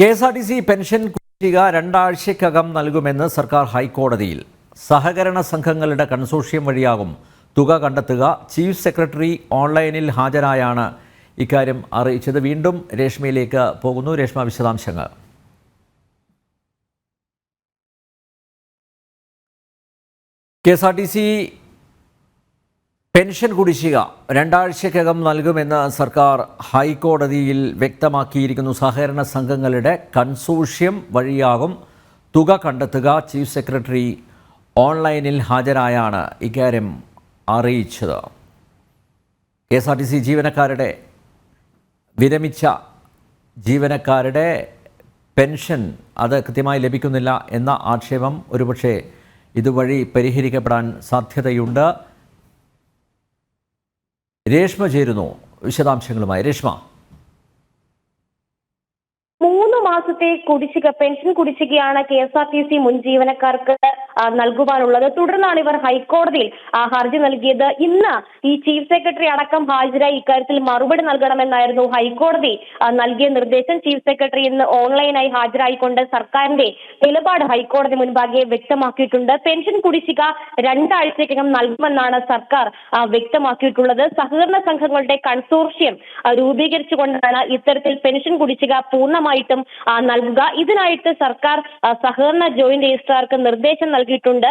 K S R T C pension കുടിശ്ശിക രണ്ടാഴ്ചക്കകം നൽകുമെന്ന് സർക്കാർ ഹൈക്കോടതിയിൽ. സഹകരണ സംഘങ്ങളുടെ കൺസോഷ്യം വഴിയാകും തുക കണ്ടെത്തുക. ചീഫ് സെക്രട്ടറി ഓൺലൈനിൽ ഹാജരായാണ് ഇക്കാര്യം അറിയിച്ചത്. വീണ്ടും രേഷ്മയിലേക്ക് പോകുന്നു. രേഷ്മ വിശദാംശങ്ങൾ. K S R T C pension കുടിശ്ശിക രണ്ടാഴ്ചക്കകം നൽകുമെന്ന് സർക്കാർ ഹൈക്കോടതിയിൽ വ്യക്തമാക്കിയിരിക്കുന്നു. സഹകരണ സംഘങ്ങളുടെ കൺസോഷ്യം വഴിയാകും തുക കണ്ടെത്തുക. ചീഫ് സെക്രട്ടറി ഓൺലൈനിൽ ഹാജരായാണ് ഇക്കാര്യം അറിയിച്ചത്. K S R T C ജീവനക്കാരുടെ വിരമിച്ച ജീവനക്കാരുടെ പെൻഷൻ അത് കൃത്യമായി ലഭിക്കുന്നില്ല എന്ന ആക്ഷേപം ഒരുപക്ഷെ ഇതുവഴി പരിഹരിക്കപ്പെടാൻ സാധ്യതയുണ്ട്. രേഷ്മ ചേരുന്നു. വിശദാംശങ്ങളുമായി രേഷ്മ. മൂന്ന് മാസത്തെ കുടിശ്ശിക pension കുടിശ്ശികയാണ് K S R T C മുൻ ജീവനക്കാർക്ക് നൽകുവാനുള്ളത്. തുടർന്നാണ് ഇവർ ഹൈക്കോടതിയിൽ ഹർജി നൽകിയത്. ഇന്ന് ഈ ചീഫ് സെക്രട്ടറി അടക്കം ഹാജരായി ഇക്കാര്യത്തിൽ മറുപടി നൽകണമെന്നായിരുന്നു ഹൈക്കോടതി നൽകിയ നിർദ്ദേശം. ചീഫ് സെക്രട്ടറി ഇന്ന് ഓൺലൈനായി ഹാജരായിക്കൊണ്ട് സർക്കാരിന്റെ നിലപാട് ഹൈക്കോടതി മുൻപാകെ വ്യക്തമാക്കിയിട്ടുണ്ട്. പെൻഷൻ കുടിശ്ശിക രണ്ടാഴ്ചക്കകം നൽകുമെന്നാണ് സർക്കാർ വ്യക്തമാക്കിയിട്ടുള്ളത്. സഹകരണ സംഘങ്ങളുടെ കൺസോർഷ്യം രൂപീകരിച്ചുകൊണ്ടാണ് ഇത്തരത്തിൽ പെൻഷൻ കുടിശ്ശിക പൂർണമായിട്ടും നൽകുക. ഇതിനായിട്ട് സർക്കാർ സഹകരണ ജോയിന്റ് രജിസ്ട്രാർക്ക് നിർദ്ദേശം നൽകിയിട്ടുണ്ട്.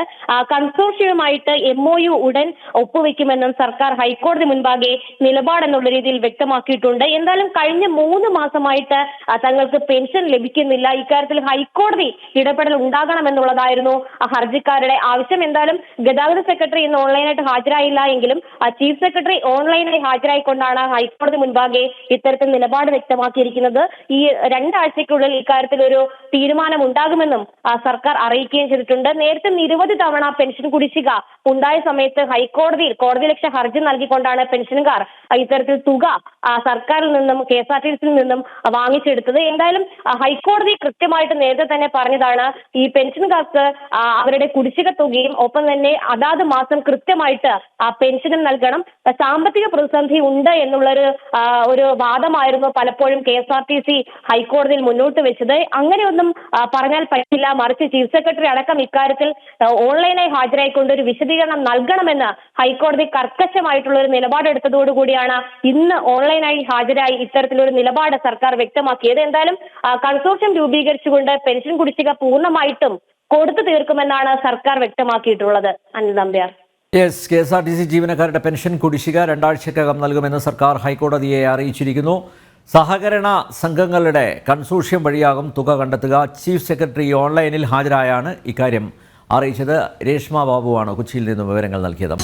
കൺസോർഷ്യവുമായിട്ട് എം ഒ യു ഉടൻ ഒപ്പുവെക്കുമെന്നും സർക്കാർ ഹൈക്കോടതി മുൻപാകെ നിലപാടെന്നുള്ള രീതിയിൽ വ്യക്തമാക്കിയിട്ടുണ്ട്. എന്തായാലും കഴിഞ്ഞ മൂന്ന് മാസമായിട്ട് തങ്ങൾക്ക് പെൻഷൻ ലഭിക്കുന്നില്ല. ഇക്കാര്യത്തിൽ ഹൈക്കോടതി ഇടപെടൽ ഉണ്ടാകണമെന്നുള്ളതായിരുന്നു ഹർജിക്കാരുടെ ആവശ്യം. എന്തായാലും ഗതാഗത സെക്രട്ടറി ഇന്ന് ഓൺലൈനായിട്ട് ഹാജരായില്ല എങ്കിലും ചീഫ് സെക്രട്ടറി ഓൺലൈനായി ഹാജരായിക്കൊണ്ടാണ് ഹൈക്കോടതി മുൻപാകെ ഇത്തരത്തിൽ നിലപാട് വ്യക്തമാക്കിയിരിക്കുന്നത്. ഈ രണ്ടാഴ്ചയ്ക്കുള്ളിൽ ഇക്കാര്യത്തിൽ ഒരു തീരുമാനം ഉണ്ടാകുമെന്നും സർക്കാർ അറിയിക്കുകയും ചെയ്തിട്ടുണ്ട്. നേരത്തെ നിരവധി തവണ പെൻഷൻ കുടിശ്ശിക ഉണ്ടായ സമയത്ത് ഹൈക്കോടതിയിൽ കോടതി ലക്ഷ്യ ഹർജി നൽകിക്കൊണ്ടാണ് പെൻഷൻകാർ ഇത്തരത്തിൽ തുക സർക്കാരിൽ നിന്നും കെ എസ് ആർ ടി സിയിൽ നിന്നും വാങ്ങിച്ചെടുത്തത്. എന്തായാലും ഹൈക്കോടതി കൃത്യമായിട്ട് നേരത്തെ തന്നെ പറഞ്ഞതാണ് ഈ പെൻഷൻകാർക്ക് അവരുടെ കുടിശ്ശിക തുകയും ഒപ്പം തന്നെ അതാത് മാസം കൃത്യമായിട്ട് പെൻഷനും നൽകണം. സാമ്പത്തിക പ്രതിസന്ധി ഉണ്ട് എന്നുള്ളൊരു ഒരു ഒരു വാദമായിരുന്നു പലപ്പോഴും K S R T C ഹൈക്കോടതിയിൽ മുന്നോട്ട് വെച്ചത്. അങ്ങനെയൊന്നും പറഞ്ഞാൽ പറ്റില്ല. മറിച്ച് ചീഫ് സെക്രട്ടറി അടക്കം ഇക്കാര്യത്തിൽ ഓൺലൈനായി ഹാജരായിക്കൊണ്ട് ഒരു വിശദീകരണം നൽകണമെന്ന് ഹൈക്കോടതി കർക്കശമായിട്ടുള്ള ഒരു നിലപാടെടുത്തതോടുകൂടിയാണ് ഇന്ന് ഓൺലൈനായി ഹാജരായി ഇത്തരത്തിലൊരു നിലപാട് സർക്കാർ വ്യക്തമാക്കിയത്. എന്തായാലും കൺസോർഷ്യം രൂപീകരിച്ചുകൊണ്ട് പെൻഷൻ കുടിശ്ശിക പൂർണമായിട്ടും കൊടുത്തു തീർക്കുമെന്നാണ് സർക്കാർ വ്യക്തമാക്കിയിട്ടുള്ളത്. Anil Nambiar. Yes K S R T C ജീവനക്കാരുടെ പെൻഷൻ കുടിശ്ശിക രണ്ടാഴ്ചക്കകം നൽകുമെന്ന് സർക്കാർ ഹൈക്കോടതിയെ അറിയിച്ചിരിക്കുന്നു. സഹകരണ സംഘങ്ങളുടെ കൺസോഷ്യം വഴിയാകും തുക കണ്ടെത്തുക. ചീഫ് സെക്രട്ടറി ഓൺലൈനിൽ ഹാജരായാണ് ഇക്കാര്യം. അറിയിച്ചത് രേഷ്മ ബാബുവാണ് കൊച്ചിയിൽ നിന്നും വിവരങ്ങൾ നൽകിയത്.